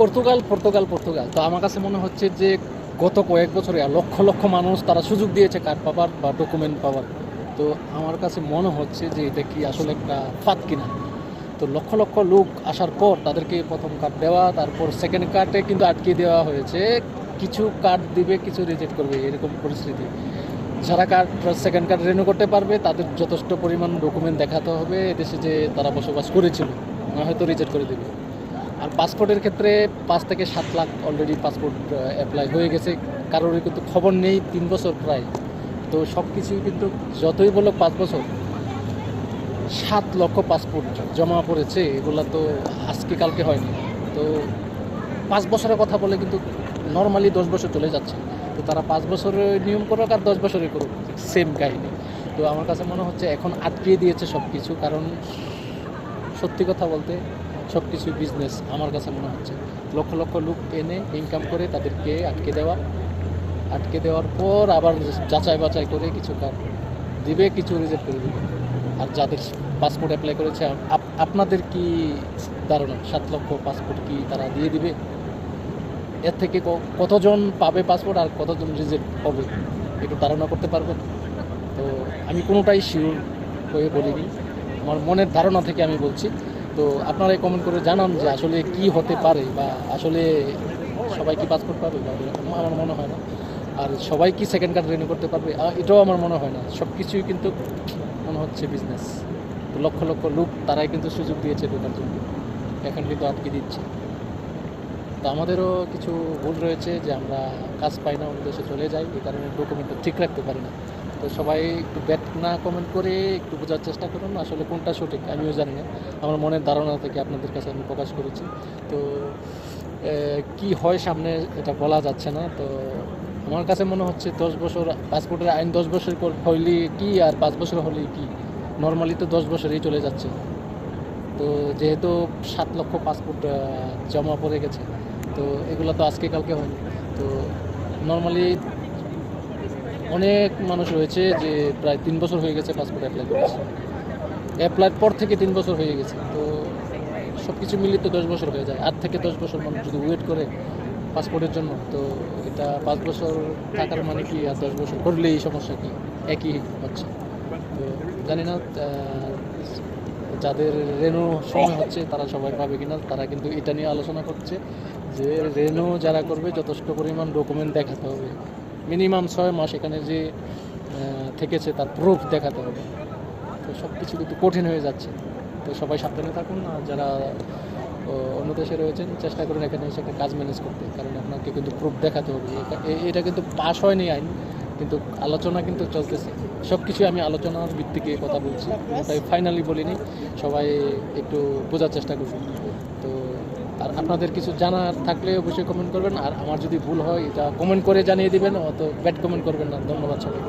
Portugal Portugal Portugal. তো আমার কাছে মনে হচ্ছে যে গত কয়েক বছরে লক্ষ লক্ষ মানুষ তারা সুযোগ দিয়েছে কার্ড পাবার বা ডকুমেন্ট পাওয়ার। তো আমার কাছে মনে হচ্ছে যে এটা কি আসলে একটা ফাঁদ কিনা। তো লক্ষ লক্ষ লোক আসার পর তাদেরকে প্রথম কার্ড দেওয়া, তারপর সেকেন্ড কার্ডে কিন্তু আটকে দেওয়া হয়েছে। কিছু কার্ড দিবে, কিছু রিজেক্ট করবে, এরকম পরিস্থিতি। যারা কার্ড সেকেন্ড কার্ড রেনু করতে পারবে, তাদের যথেষ্ট পরিমাণ ডকুমেন্ট দেখাতে হবে, এদেশে যে তারা বসবাস করেছিল, না হয়তো রিজেক্ট করে দেবে। আর পাসপোর্টের ক্ষেত্রে পাঁচ থেকে সাত লাখ অলরেডি পাসপোর্ট অ্যাপ্লাই হয়ে গেছে। কারোর কিন্তু খবর নেই, তিন বছর প্রায়। তো সব কিছুই কিন্তু যতই বলো পাঁচ বছর, সাত লক্ষ পাসপোর্ট জমা পড়েছে। এগুলো তো আজকে কালকে হয়নি। তো পাঁচ বছরের কথা বলে কিন্তু নর্মালি দশ বছর চলে যাচ্ছে। তো তারা পাঁচ বছরের নিয়ম করুক আর দশ বছরে করুক সেম কাহিনী। তো আমার কাছে মনে হচ্ছে এখন আটকিয়ে দিয়েছে সব কিছু কারণ সত্যি কথা বলতে সব কিছুই বিজনেস আমার কাছে মনে হচ্ছে। লক্ষ লক্ষ লোক এনে ইনকাম করে তাদেরকে আটকে দেওয়া, আটকে দেওয়ার পর আবার যাচাই বাছাই করে কিছু কার দিবে, কিছু রিজেক্ট করে দিবে। আর যাদের পাসপোর্ট অ্যাপ্লাই করেছে, আপ- আপনাদের কি ধারণা? সাত লক্ষ পাসপোর্ট কি তারা দিয়ে দিবে? এর থেকে কতজন পাবে পাসপোর্ট আর কতজন রিজেক্ট হবে একটু ধারণা করতে পারবেন? তো আমি কোনোটাই শিওর হয়ে বলিনি। আমার মনের ধারণা থেকে আমি বলছি। তো আপনারাই কমেন্ট করে জানান যে আসলে কি হতে পারে বা আসলে সবাই কি পাসপোর্ট পাবে বা এরকম আমার মনে হয় না। আর সবাই কি সেকেন্ড কার্ড রিনিউ করতে পারবে? এটাও আমার মনে হয় না। সব কিছুই কিন্তু মনে হচ্ছে বিজনেস তো লক্ষ লক্ষ লোক তারাই কিন্তু সুযোগ দিয়েছে ঢোকার জন্য। এখন কিন্তু আটকে দিচ্ছে। তো আমাদেরও কিছু ভুল রয়েছে যে আমরা কাজ পাই না, অন্য দেশে চলে যাই। এই কারণে ডকুমেন্টটা ঠিক রাখতে পারি না। তো সবাই একটু ব্যাট না কমেন্ট করে একটু বোঝার চেষ্টা করুন, আসলে কোনটা সঠিক আমিও জানি না। আমার মনের ধারণা থেকে আপনাদের কাছে আমি প্রকাশ করেছি। তো কি হয় সামনে এটা বলা যাচ্ছে না। তো, আমার কাছে মনে হচ্ছে দশ বছর পাসপোর্টের আইন দশ বছর হইলে কি আর পাঁচ বছর হলেই কি? নর্মালি তো দশ বছরেই চলে যাচ্ছে। তো, যেহেতু সাত লক্ষ পাসপোর্ট জমা পড়ে গেছে, তো এগুলো তো আজকে কালকে হয়নি। তো নর্মালি অনেক মানুষ রয়েছে যে প্রায় তিন বছর হয়ে গেছে পাসপোর্ট অ্যাপ্লাই করেছে। অ্যাপ্লাইর পর থেকে তিন বছর হয়ে গেছে, তো সব কিছু মিলিয়ে তো দশ বছর হয়ে যায়। আট থেকে দশ বছর মানুষ যদি ওয়েট করে পাসপোর্টের জন্য, তো এটা পাঁচ বছর থাকার মানে কি আর দশ বছর করলেই সমস্যা কি? একই হচ্ছে। তো জানি না যাদের রেনু সময় হচ্ছে তারা সবাই পাবে কিনা, তারা কিন্তু এটা নিয়ে আলোচনা করছে যে রেনু যারা করবে, যথেষ্ট পরিমাণ ডকুমেন্ট দেখাতে হবে। মিনিমাম ছয় মাস এখানে যে থেকেছে তার প্রুফ দেখাতে হবে। তো সব কিছু কিন্তু কঠিন হয়ে যাচ্ছে। তো সবাই সাবধানে থাকুন আর যারা অন্য দেশে রয়েছেন চেষ্টা করুন এখানে এসে একটা কাজ ম্যানেজ করতে। কারণ আপনাকে কিন্তু প্রুফ দেখাতে হবে। এটা- কিন্তু পাস হয়নি আইন কিন্তু আলোচনা কিন্তু চলতেছে। সব কিছু আমি আলোচনার ভিত্তিকে কথা বলছি। ওটাই ফাইনালি বলিনি সবাই একটু বোঝার চেষ্টা করবেন তো আর আপনাদের কিছু জানার থাকলে অবশ্যই কমেন্ট করবেন। আর আমার যদি ভুল হয়, এটা কমেন্ট করে জানিয়ে দিবেন, অত ব্যাড কমেন্ট করবেন না। ধন্যবাদ সবাই